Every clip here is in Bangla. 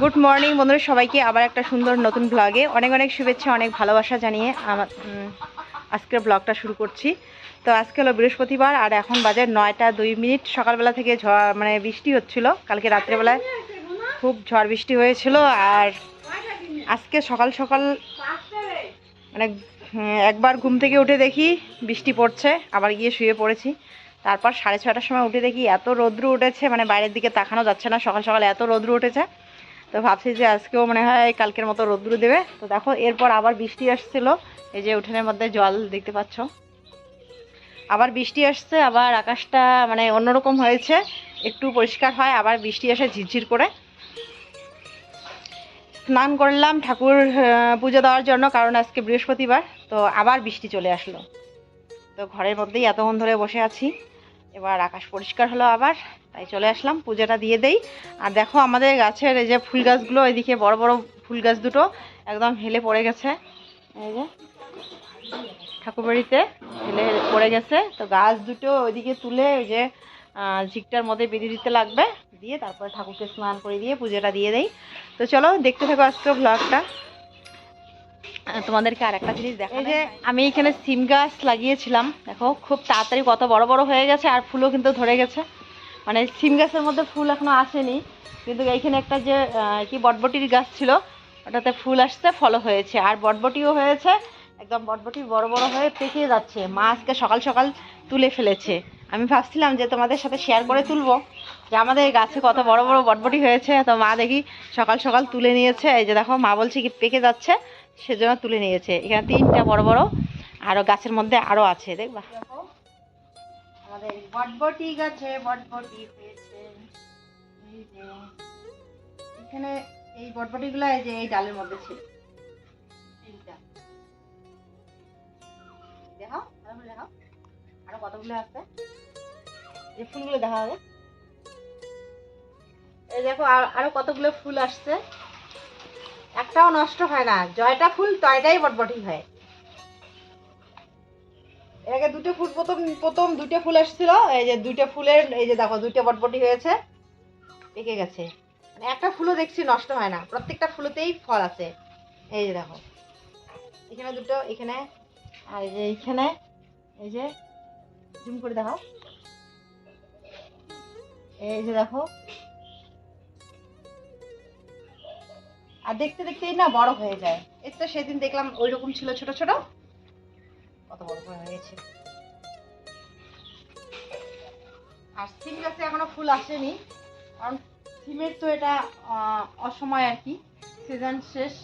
গুড মর্নিং বন্ধুরা, সবাইকে আবার একটা সুন্দর নতুন ব্লগে অনেক অনেক শুভেচ্ছা, অনেক ভালোবাসা জানিয়ে আমার আজকের ব্লগটা শুরু করছি। তো আজকে হলো বৃহস্পতিবার, আর এখন বাজে নয়টা দুই মিনিট। সকালবেলা থেকে ঝড় মানে বৃষ্টি হচ্ছিল। কালকে রাত্রেবেলায় খুব ঝড় বৃষ্টি হয়েছিল, আর আজকে সকাল সকাল মানে একবার ঘুম থেকে উঠে দেখি বৃষ্টি পড়ছে, আবার গিয়ে শুয়ে পড়েছি। তারপর সাড়ে ছটার সময় উঠে দেখি এত রৌদ্র উঠেছে মানে বাইরের দিকে তাকানো যাচ্ছে না, সকাল সকাল এত রৌদ্র উঠেছে। তো ভাবছি যে আজকেও মনে হয় কালকের মতো রৌদ্র দেবে। তো দেখো, এরপর আবার বৃষ্টি আসছিল। এই যে উঠোনের মধ্যে জল দেখতে পাচ্ছ। আবার বৃষ্টি আসছে, আবার আকাশটা মানে অন্যরকম হয়েছে। একটু পরিষ্কার হয়, আবার বৃষ্টি আসে ঝিরঝির করে। স্নান করলাম ঠাকুর পুজো দেওয়ার জন্য, কারণ আজকে বৃহস্পতিবার। তো আবার বৃষ্টি চলে আসলো। তো ঘরের মধ্যেই এতক্ষণ ধরে বসে আছি। এবার আকাশ পরিষ্কার হলো আবার, তাই চলে আসলাম, পুজোটা দিয়ে দেই। আর দেখো আমাদের গাছের এই যে ফুল গাছগুলো, এদিকে বড় বড় ফুল গাছ দুটো একদম হেলে পড়ে গেছে। এই যে ঠাকুরবাড়িতে হেলে পড়ে গেছে। তো গাছ দুটো ওইদিকে তুলে ওই যে ঝিকটার মধ্যে বেঁধে দিতে লাগবে। দিয়ে তারপরে ঠাকুরকে স্নান করে দিয়ে পুজোটা দিয়ে দেই। তো চলো দেখতে থাকো আজকে ব্লগটা তোমাদেরকে আর একটা জিনিস দেখো যে আমি এখানে সিম গাছ লাগিয়েছিলাম। দেখো খুব তাড়াতাড়ি কত বড় বড় হয়ে গেছে আর ফুলও কিন্তু ধরে গেছে। মানে সিম গাছের মধ্যে ফুল এখনও আসেনি। কিন্তু এইখানে একটা যে কি বটবটির গাছ ছিল ওটাতে ফুল আসছে ফলও হয়েছে। আর বটবটিও হয়েছে একদম বটবটি বড় বড় হয়ে পেকে যাচ্ছে। মা আজকে সকাল সকাল তুলে ফেলেছে। আমি ভাবছিলাম যে তোমাদের সাথে শেয়ার করে তুলবো যে আমাদের গাছে কত বড় বড় বটবটি হয়েছে। তো মা দেখি সকাল সকাল তুলে নিয়েছে। এই যে দেখো মা বলছে কি পেকে যাচ্ছে। সেজন্য তুলে নিয়েছে। এখানে তিনটা বড় বড়, আরও গাছের মধ্যে আরও আছে, দেখবা। আমাদের বটবটি বটবটি এখানে এই বটবটিগুলো এই যে এই ডালের মধ্যে ছিল। এইটা দেখাও দেখাও। আরও কতগুলো ফুলগুলো দেখা এই দেখো আরও কতগুলো ফুল আসছে। একটাও নষ্ট হয় না। জয়টা ফুল, তয়টাই বটবটি হয়। এর আগে দুটো ফুল, প্রথম প্রথম দুটো ফুল আসছিল। এই যে দুটো ফুলের, এই যে দেখো দুটো বটবটি হয়েছে। পেকে গেছে। মানে একটা ফুলও দেখছি নষ্ট হয় না। প্রত্যেকটা ফুলতেই ফল আছে। এই যে দেখো। এখানে দুটো, এখানে, আর এই যে এইখানে, এই যে, জুম করে দেখো এই যে দেখো আর দেখতে দেখতেই না বড় হয়ে যায়। এই তো সেদিন দেখলাম ওই রকম ছিল ছোট ছোট। কত বড় বড় হয়ে গেছে। আর সিম গাছে এখনও ফুল আসেনি। কারণ সিমের তো এটা অসময় আর কি। সিজন শেষ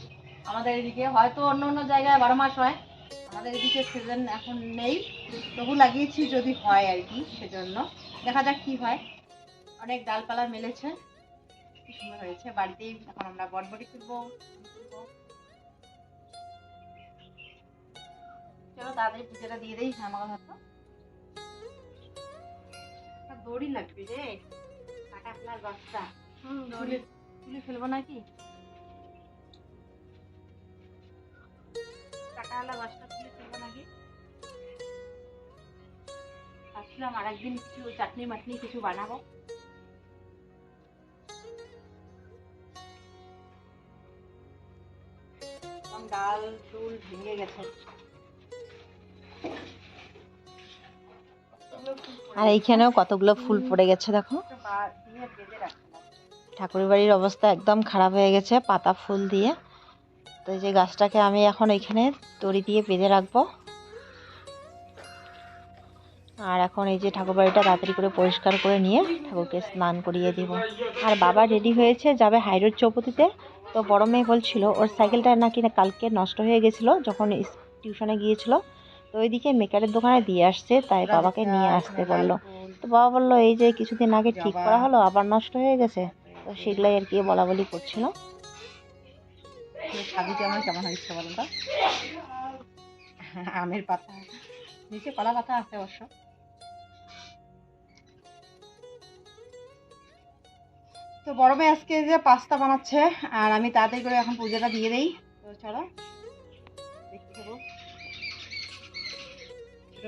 আমাদের এদিকে। হয়তো অন্য অন্য জায়গায় বারো মাস হয়। আমাদের এদিকে সিজন এখন নেই। তবু লাগিয়েছি যদি হয় আর কি সেজন্য। দেখা যাক কি হয়। অনেক ডালপালা মেলেছে। কি সুন্দর হয়েছে বাড়িতেই এখন আমরা বটবটি তুলবো। চলো তাড়াতাড়ি পুজোটা দিয়ে দেই আমাকে হয়তো দড়ি লাগবে রে কাটা গাছটা হুম দড়ি। তুলে ফেলব নাকি? কাটাওয়ালা গাছটা তুলে ফেলব নাকি? ভাবছিলাম আর একদিন কিছু চাটনি মাটনি কিছু বানাবো। ডাল টুল ভেঙে গেছে। আর এইখানেও কতগুলো ফুল পড়ে গেছে দেখো। ঠাকুরের বাড়ির অবস্থা একদম খারাপ হয়ে গেছে, পাতা ফুল দিয়ে। তো এই যে গাছটাকে আমি এখন এখানে দড়ি দিয়ে বেঁধে রাখব। আর এখন এই যে ঠাকুর বাড়িটা তাড়াতাড়ি করে পরিষ্কার করে নিয়ে ঠাকুরকে স্নান করিয়ে দিব। আর বাবা রেডি হয়েছে, যাবে হাইরোড চৌপতিতে। তো বড় মেয়ে বলছিল ওর সাইকেলটা নাকি না কালকে নষ্ট হয়ে গেছিল যখন টিউশনে গিয়েছিল। তো ওইদিকে মেকারের দোকানে দিয়ে আসছে তাই বাবাকে নিয়ে আসতে বলল। তো বাবা বলল এই যে কিছুদিন আগে ঠিক করা হলো আবার নষ্ট হয়ে গেছে। তো সেগুলাই আর কি বলা বলি করছিল। সাজিটা আমার কেমন হয়েছে বলুন আমের পাতা। নিচে কলা পাতা আছে অবশ্য। তো বড় মেয়ে আজকে যে পাস্তা বানাচ্ছে, আর আমি তাড়াতাড়ি করে এখন পূজাটা দিয়ে দেই। তো চলো, দেখতে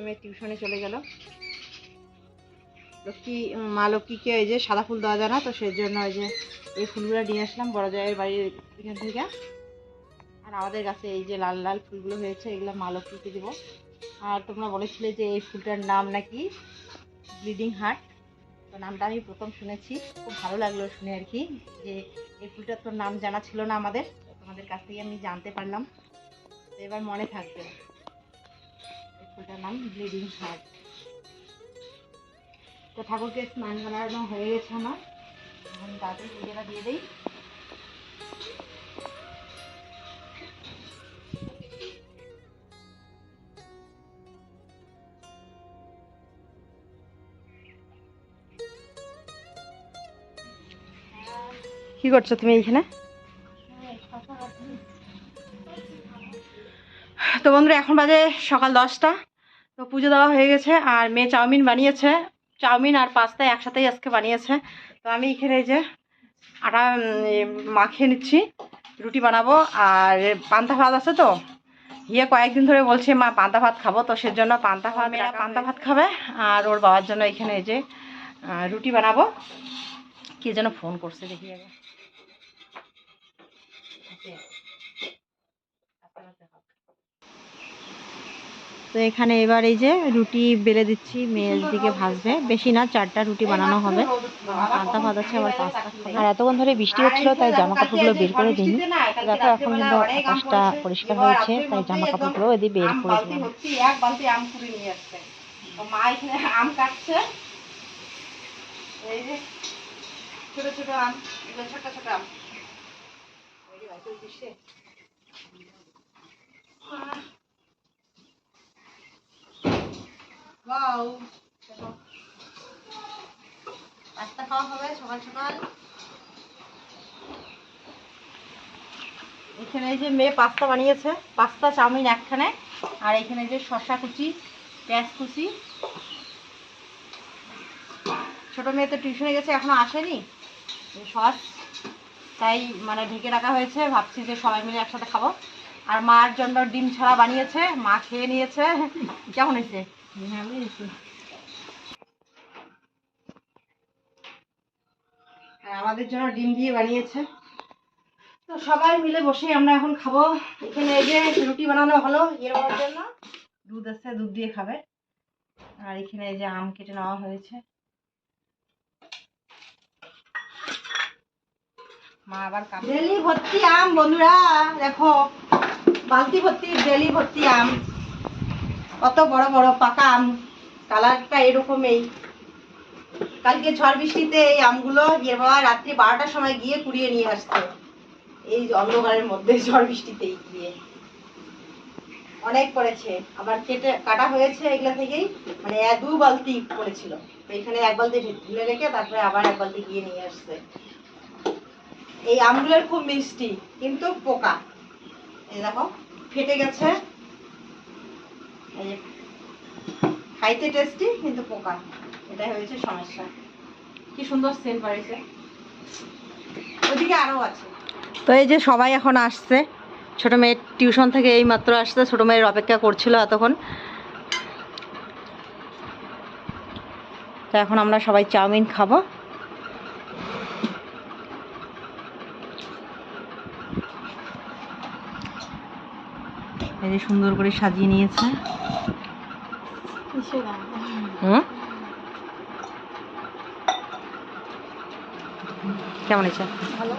মেয়ে টিউশনে চলে গেল। লক্ষ্মী মা লক্ষ্মীকে ওই যে সাদা ফুল দেওয়া যায় না, তো সেই জন্য ওই যে এই ফুলগুলো নিয়ে আসলাম, বড় জায়ের বাড়ির এখান থেকে। আর আমাদের গাছে এই যে লাল লাল ফুলগুলো হয়েছে, এগুলো মা লক্ষ্মীকে দেবো। আর তোমরা বলেছিলে যে এই ফুলটার নাম নাকি ব্লিডিং হার্ট। তো নামটা আমি প্রথম শুনেছি। খুব ভালো লাগল শুনে আর কি, যে এই ফুলটার তো নাম জানা ছিল না আমাদের তোমাদের কাছ থেকে আমি জানতে পারলাম। তো এবার মনে থাকবে এই ফুলটার নাম ব্লিডিং হার্ট। তো ঠাকুরকে স্নান করানো হয়ে গেছে আমার। এখন তাড়াতাড়ি পুজোটা দিয়ে দিই। কি করছ তুমি এইখানে? তো বন্ধুরা এখন বাজে সকাল দশটা। তো পুজো দেওয়া হয়ে গেছে আর মেয়ে চাউমিন বানিয়েছে। চাউমিন আর পাস্তা একসাথেই আজকে বানিয়েছে। তো আমি এখানে এই যে আটা মাখিয়ে নিচ্ছি। রুটি বানাবো আর পান্তা ভাত আছে তো? ইয়ে কয়েকদিন ধরে বলছে মা পান্তা ভাত খাব। তো সেজন্য পান্তা ভাত মেয়েরা পান্তা ভাত খাবে আর ওর বাবার জন্য এখানে এই যে রুটি বানাবো। কে যেন ফোন করছে দেখি আগে। তো এখানে এবার এই যে রুটি বেলে দিচ্ছি মেয়ের দিকে ভাজবে। বেশি না চারটা রুটি বানানো হবে। পান্তা ভাত আছে আবার খাবে। আর এতক্ষণ ধরে বৃষ্টি হচ্ছিল তাই জামা কাপড়গুলো বের করে দিই দেখো এখন কিন্তু আকাশটা পরিষ্কার হয়েছে তাই জামা কাপড়গুলো এদিকে বের করে দিলাম। হচ্ছে এক বালতি আম কুড়ি নিয়ে আসছে। মা এখানে আম কাটছে। এই যে ছোট ছোট আম ছোট ছোট আম। এখানে যে মেয়ে পাস্তা বানিয়েছে, পাস্তা, চাউমিন একখানে, আর এখানে যে শসা কুচি, পেঁয়াজ কুচি। ছোট মেয়ে তো টিউশনে গেছে, এখনও আসেনি। সস তাই মানে ঢেকে রাখা হয়েছে, ভাবছি যে সবাই মিলে একসাথে খাব। আর মার জন্য ডিম ছাড়া বানিয়েছে, মা খেয়ে নিয়েছে। কেমন হয়েছে? আমাদের জন্য ডিম দিয়ে বানিয়েছে। তো সবাই মিলে বসে আমরা এখন খাব। এখানে এই যে রুটি বানানো হলো এর বাবার জন্য। দুধ আছে, দুধ দিয়ে খাবে। আর এখানে এই যে আম কেটে নেওয়া হয়েছে। মা আবার ডেলি ভর্তি আম, বন্ধুরা, দেখো। বালতি ভর্তি ডেলি ভর্তি আম, কত বড় বড় পাকা আম, কালারটা এরকমই কালকে ঝড় বৃষ্টিতে এই আমগুলো এর বাবা রাত্রি বারোটার সময় গিয়ে কুড়িয়ে নিয়ে আসতো। এই অন্ধকারের মধ্যে ঝড় বৃষ্টিতেই গিয়ে। অনেক পড়েছে। আবার কেটে কাটা হয়েছে এগুলো থেকেই। মানে দু বালতি পড়েছিল। এখানে এক বালতি ঢেলে রেখে তারপরে আবার এক বালতি গিয়ে নিয়ে আসছে। এই আমগুলোর খুব মিষ্টি, কিন্তু পোকা। এই দেখো, ফেটে গেছে। খাইতে টেস্টি কিন্তু পোকা। এটাই হয়েছে সমস্যা। কি সুন্দর বাড়িছে আরও আছে। তো এই যে সবাই এখন আসছে। ছোট মেয়ের টিউশন থেকে এই মাত্র আসছে, ছোট মেয়ের অপেক্ষা করছিল এতক্ষণ। তো এখন আমরা সবাই চাউমিন খাব। যে সুন্দর করে সাজিয়ে নিয়েছে। কেমন হয়েছে? ভালো।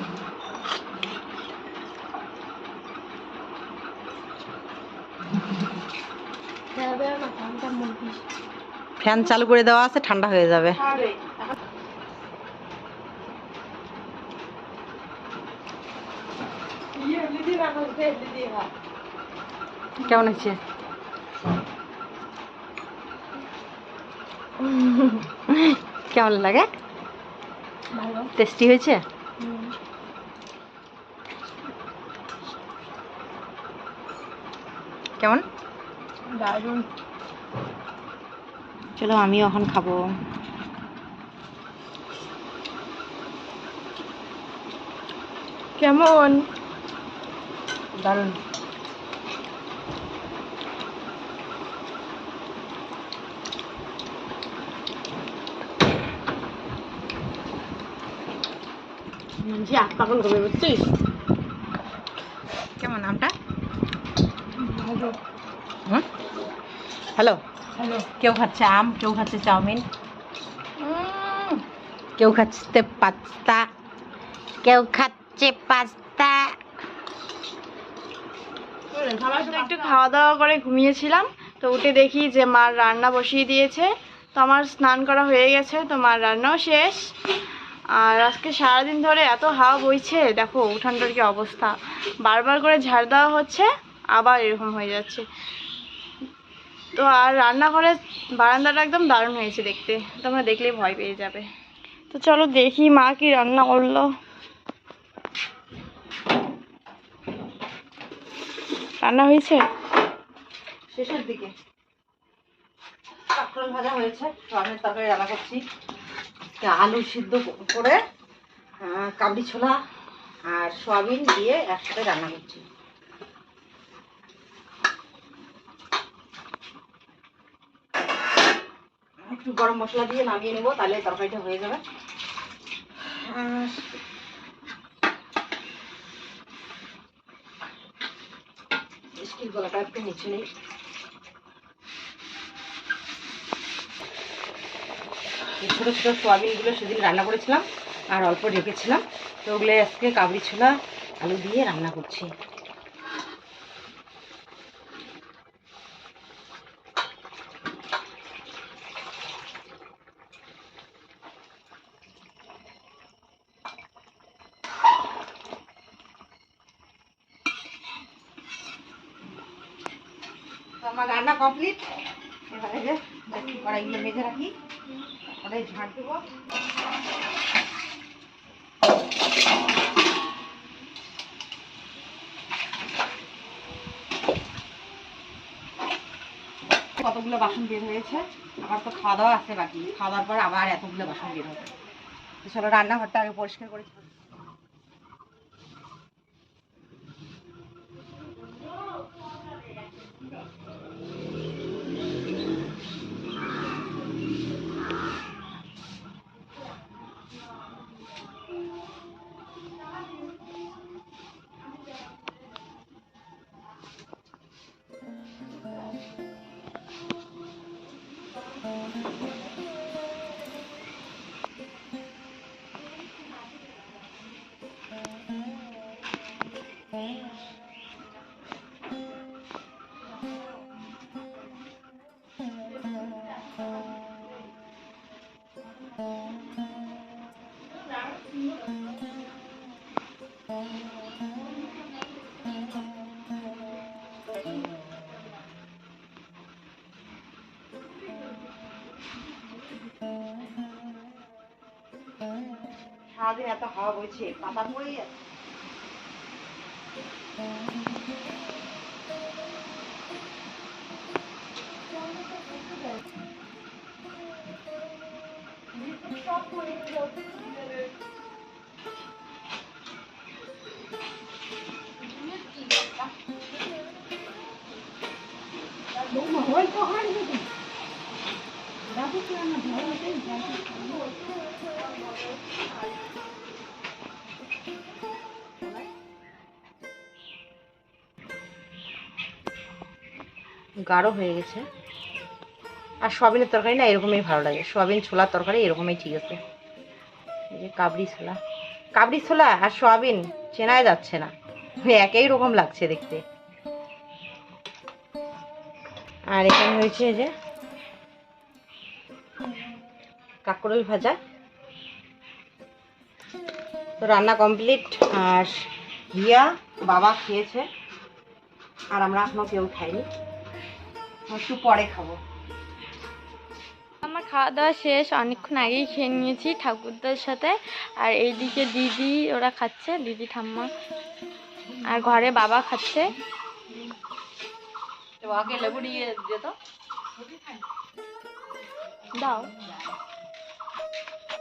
ফ্যান চালু করে দেওয়া আছে ঠান্ডা হয়ে যাবে আরে ইয়ে লিদি রাখো লিদি রাখো কেমন হয়েছে? কেমন লাগে? ভালো। টেস্টি হয়েছে? কেমন? দারুণ। চলো আমিও এখন খাব। কেমন? দারুণ। যে আট পাগল করবে বুঝছিস? কেমন নামটা? হ্যালো? হ্যালো। কেউ খাচ্ছে আম? কেউ খাচ্ছে চাউমিন? কেউ খাচ্ছে পাস্তা? কেউ খাচ্ছে পাস্তা? একটু খাওয়া দাওয়া করে ঘুমিয়েছিলাম তো উঠে দেখি যে মার রান্না বসিয়ে দিয়েছে। তো আমার স্নান করা হয়ে গেছে তো মার রান্নাও শেষ। আর আজকে সারাদিন ধরে এত হাওয়া বইছে, দেখো উঠানটার কি অবস্থা। বারবার করে ঝাড় দেওয়া হচ্ছে, আবার এরকম হয়ে যাচ্ছে। তো আর রান্নাঘরে বারান্দাটা একদম দারুণ হয়েছে দেখতে, তোমরা দেখলেই ভয় পেয়ে যাবে। তো চলো দেখি মা কি রান্না করল। রান্না হয়েছে? শেষের দিকে। ভাজা হয়েছে সোয়াবিনের তরকারি রান্না করছি। আলু সিদ্ধ করে কাবলি ছোলা আর সোয়াবিন দিয়ে একসাথে রান্না করছি। একটু গরম মশলা দিয়ে নামিয়ে নেব, তাহলে তরকারিটা হয়ে যাবে। স্টিল গলাটা একটু নিচে নেই। এই ছোটো ছোটো সোয়াবিনগুলো সেদিন রান্না করেছিলাম আর অল্প রেখেছিলাম। তো ওগুলো আজকে কাবড়ি ছোলা, আলু দিয়ে রান্না করছি। আমার রান্না কমপ্লিট। এবারে যে কড়াইগুলো মেজে রাখি। কতগুলো বাসন বের হয়েছে? আবার তো খাওয়া দাওয়া আছে বাকি। খাওয়া দাওয়ার পর আবার এতগুলো বাসন বের হবে। চলো রান্নাঘরটা আগে পরিষ্কার করে সারাদিন এত হাওয়া বইছে পাতা পড়ে যাচ্ছে। গাঢ় হয়ে গেছে। আর সোয়াবিনের তরকারি না এরকমই ভালো লাগে। সোয়াবিন ছোলার তরকারি এরকমই ঠিক আছে। এই যে কাবরি ছোলা। কাবরি ছোলা আর সোয়াবিন চেনাই যাচ্ছে না। একই রকম লাগছে দেখতে। আর এখানে হয়েছে যে কাকরোল ভাজা। তো রান্না কমপ্লিট। আর হিয়া বাবা খেয়েছে। আর আমরা এখনও কেউ খাইনি। একটু পরে খাব। আমার খাওয়া দাওয়া শেষ অনেকক্ষণ আগেই খেয়ে নিয়েছি ঠাকুরদার সাথে। আর এইদিকে দিদি ওরা খাচ্ছে দিদি ঠাম্মা। আর ঘরে বাবা খাচ্ছে। দাও।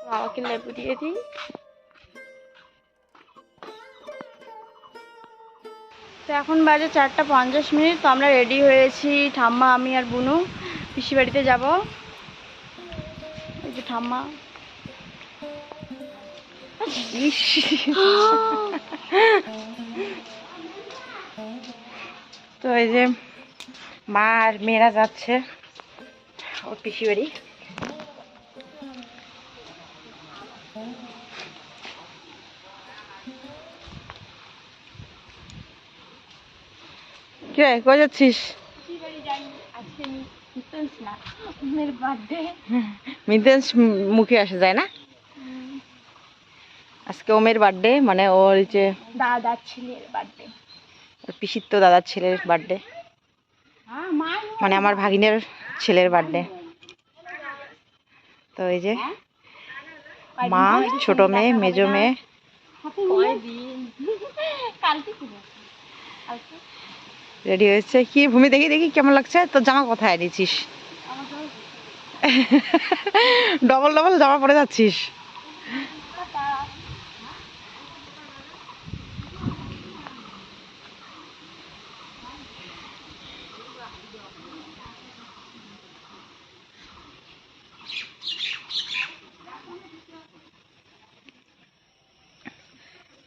বাবাকে লেবু দিয়ে দিই। তো এখন বাজে চারটা পঞ্চাশ মিনিট, তো আমরা রেডি হয়েছি। ঠাম্মা, আমি আর বুনু পিসি বাড়িতে যাব। এই যে ঠাম্মা। তো এই যে মা আর মেয়েরা যাচ্ছে, ওর পিসি বাড়ি কে? কই যাচ্ছিস? মিতেন্স মুখে আসে যায় না? আজকে ওমের বার্থডে মানে ওর যে দাদার ছেলের বার্থডে ওর পিসির তো দাদার ছেলের বার্থডে মানে আমার ভাগিনের ছেলের বার্থডে তো এই যে মা ছোট মেয়ে মেজো মেয়ে। কালকে? রেডি হয়েছে? কি, ভূমি দেখি দেখি কেমন লাগছে? তোর জামা কোথায় এনেছিস? ডবল ডবল জামা পরে যাচ্ছিস।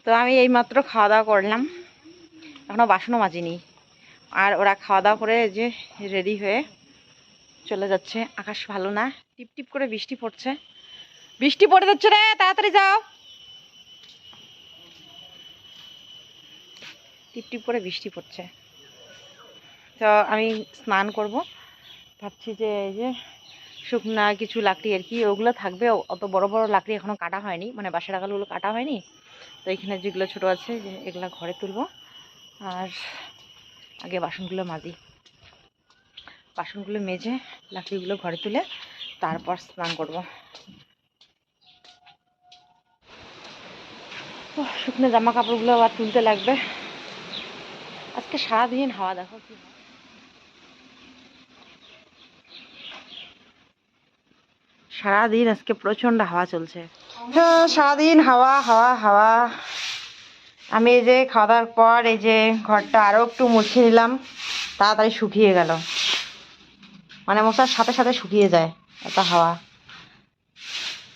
তো আমি এইমাত্র খাওয়া দাওয়া করলাম। এখনও বাসনও মাজিনি। আর ওরা খাওয়া দাওয়া করে যে রেডি হয়ে চলে যাচ্ছে। আকাশ ভালো না। টিপ টিপ করে বৃষ্টি পড়ছে। বৃষ্টি পড়ে যাচ্ছে রে, তাড়াতাড়ি যাও। টিপ টিপ করে বৃষ্টি পড়ছে। তো আমি স্নান করব। ভাবছি যে এই যে শুকনা কিছু লাকড়ি আর কি, ওগুলো থাকবে। অত বড় বড় লাকড়ি এখনও কাটা হয়নি। মানে বাসা রাখালগুলো কাটা হয়নি। তো এখানে যেগুলো ছোট আছে এগুলো ঘরে তুলব। আর আগে বাসনগুলো মাজি। বাসনগুলো মেজে লাকড়িগুলো ঘরে তুলে তারপর স্নান করব। শুকনো জামা কাপড়গুলো আবার তুলতে লাগবে। আজকে সারাদিন হাওয়া, দেখো কি সারাদিন আজকে প্রচণ্ড হাওয়া চলছে। হ্যাঁ সারাদিন হাওয়া হাওয়া হাওয়া। আমি এই যে খাওয়া দাওয়ার পর এই যে ঘরটা আরও একটু মুছে নিলাম, তাড়াতাড়ি শুকিয়ে গেল। মানে মশার সাথে সাথে শুকিয়ে যায় এত হাওয়া।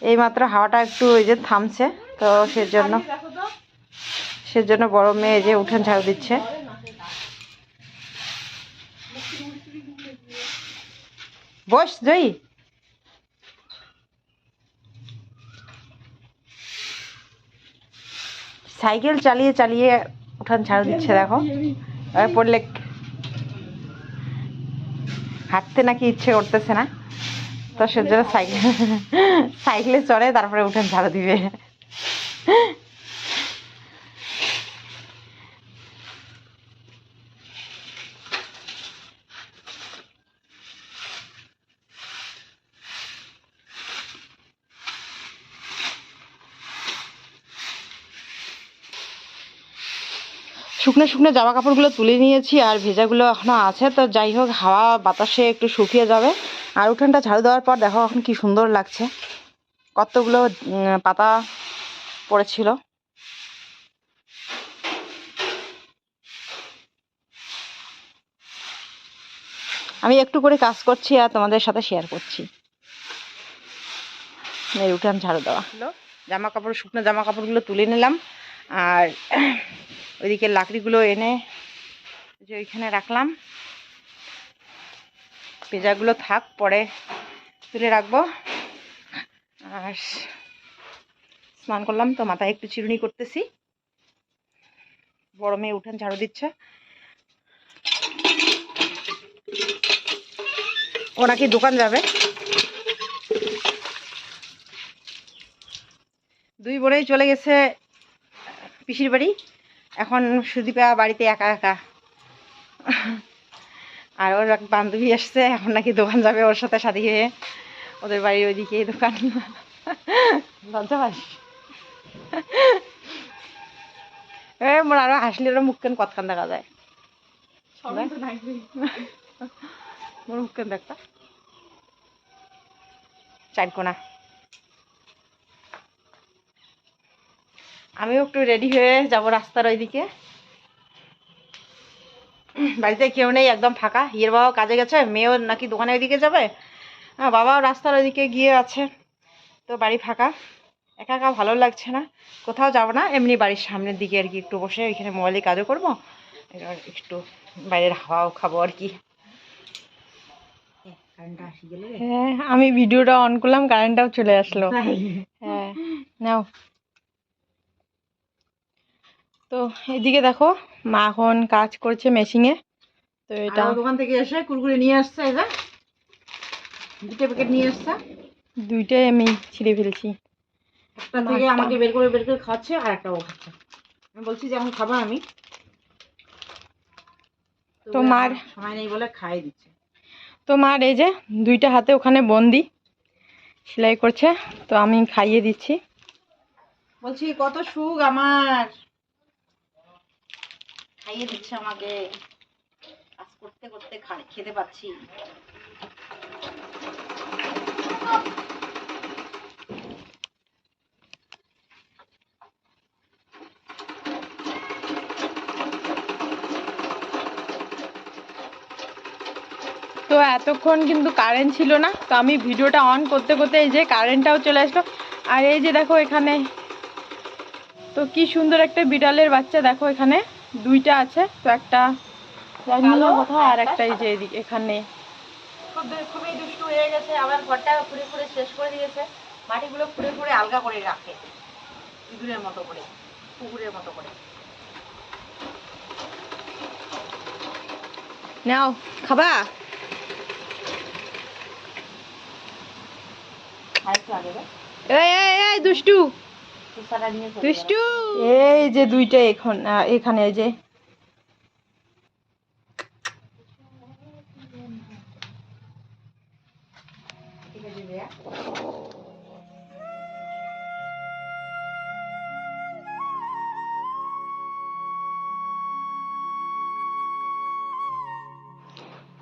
এইমাত্র হাওয়াটা একটু ওই যে থামছে, তো সেজন্য সেজন্য বড় মেয়ে এই যে উঠান ঝাড়ু দিচ্ছে। বস, জয়ী। সাইকেল চালিয়ে চালিয়ে উঠান ছাড়া দিচ্ছে দেখো। পড়লে হাঁটতে নাকি ইচ্ছে করতেছে না? তো সে সেজন্য সাইকেল সাইকেলে চড়ে তারপরে উঠান ঝাড়ু দিবে। শুকনো শুকনো জামা কাপড়গুলো তুলে নিয়েছি আর ভেজাগুলো এখনও আছে। তো যাই হোক, হাওয়া বাতাসে একটু শুকিয়ে যাবে। আর উঠানটা ঝাড়ু দেওয়ার পর দেখো এখন কি সুন্দর লাগছে। কতগুলো পাতা পড়েছিল। আমি একটু করে কাজ করছি আর তোমাদের সাথে শেয়ার করছি। উঠান ঝাড়ু দেওয়া। জামা কাপড়, শুকনো জামা কাপড়গুলো তুলে নিলাম। আর ওইদিকে লাকড়িগুলো এনে যে ওইখানে রাখলাম। পেঁজাগুলো থাক, পরে তুলে রাখব। আর স্নান করলাম তো, মাথায় একটু চিরুনি করতেছি। বড় মেয়ে উঠান ঝাড়ু দিচ্ছে। ও নাকি দোকান যাবে? দুই বোনেই চলে গেছে পিসির বাড়ি। এখন সুদীপা বাড়িতে একা একা। আর ওর এক বান্ধবী আসছে এখন নাকি দোকান যাবে ওর সাথে সাথে হয়ে। ওদের বাড়ির ওইদিকে দোকান। লজ্জা পাস? মোর আরও হাসলে ওর মুখ কেন কতখান দেখা যায়? মোর মুখ কেন দেখতা? চার কোনা আমিও একটু রেডি হয়ে যাব রাস্তার ওইদিকে। বাড়িতে কেউ নেই একদম ফাঁকা। হিয়ের বাবা কাজে গেছে মেয়েও নাকি দোকানে ওইদিকে যাবে। হ্যাঁ বাবাও রাস্তার ওইদিকে গিয়ে আছে তো বাড়ি ফাঁকা। একা একা ভালো লাগছে না। কোথাও যাব না এমনি বাড়ির সামনের দিকে আর কি একটু বসে ওইখানে মোবাইলে কাজও করব। এবার একটু বাইরের হাওয়াও খাব আর কি। হ্যাঁ আমি ভিডিওটা অন করলাম কারেন্টটাও চলে আসলো। হ্যাঁ নাও। তো এদিকে দেখো মা এখন কাজ করছে মেশিনে তো এটা দোকান থেকে এসে কুরকুরে নিয়ে আসছে এটা দুটো প্যাকেট নিয়ে আসছে। দুইটাই আমি ছিঁড়ে ফেলছি। একটা থেকে আমাকে বের করে বের করে খাচ্ছে আর একটা ও খাচ্ছে। আমি বলছি যে এখন খাব আমি। তো মার- আমার সময় নেই বলে খাই দিচ্ছে। তো মার এই যে দুইটা হাতে ওখানে বন্দি। সেলাই করছে তো আমি খাইয়ে দিচ্ছি। বলছি কত সুখ আমার। খাইয়ে দিচ্ছে আমাকে। কাজ করতে করতে খেতে পাচ্ছি। তো এতক্ষণ কিন্তু কারেন্ট ছিল না, তো আমি ভিডিওটা অন করতে করতে এই যে কারেন্টটাও চলে আসলো। আর এই যে দেখো এখানে, তো কি সুন্দর একটা বিড়ালের বাচ্চা দেখো এখানে। দুইটা আছে তো একটা আর এই যে এদিকে এখানে। খুব খুবই দুষ্টু হয়ে গেছে আবার ঘরটা ফুড়ে ফুড়ে শেষ করে দিয়েছে। মাটিগুলো ফুড়ে ফুড়ে আলগা করে রাখে ইঁদুরের মতো করে কুকুরের মতো করে। নাও খাবা? এই এই এই দুষ্টু। দুষ্টু! এই যে দুইটা এখন এখানে যে।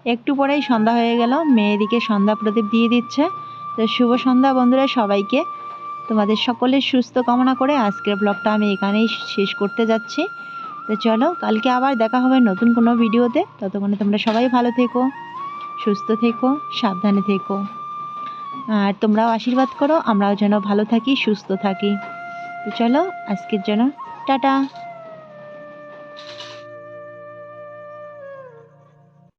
একটু পরেই সন্ধ্যা হয়ে গেল মেয়েদিকে সন্ধ্যা প্রদীপ দিয়ে দিচ্ছে। তো শুভ সন্ধ্যা বন্ধুরা সবাইকে। তোমাদের সকলের সুস্থ কামনা করে আজকের ব্লগটা আমি এখানেই শেষ করতে যাচ্ছি। তো চলো, কালকে আবার দেখা হবে নতুন কোনো ভিডিওতে। ততক্ষণে তোমরা সবাই ভালো থেকো, সুস্থ থেকো, সাবধানে থেকো। আর তোমরাও আশীর্বাদ করো, আমরাও যেন ভালো থাকি, সুস্থ থাকি। তো চলো, আজকের জন্য টাটা।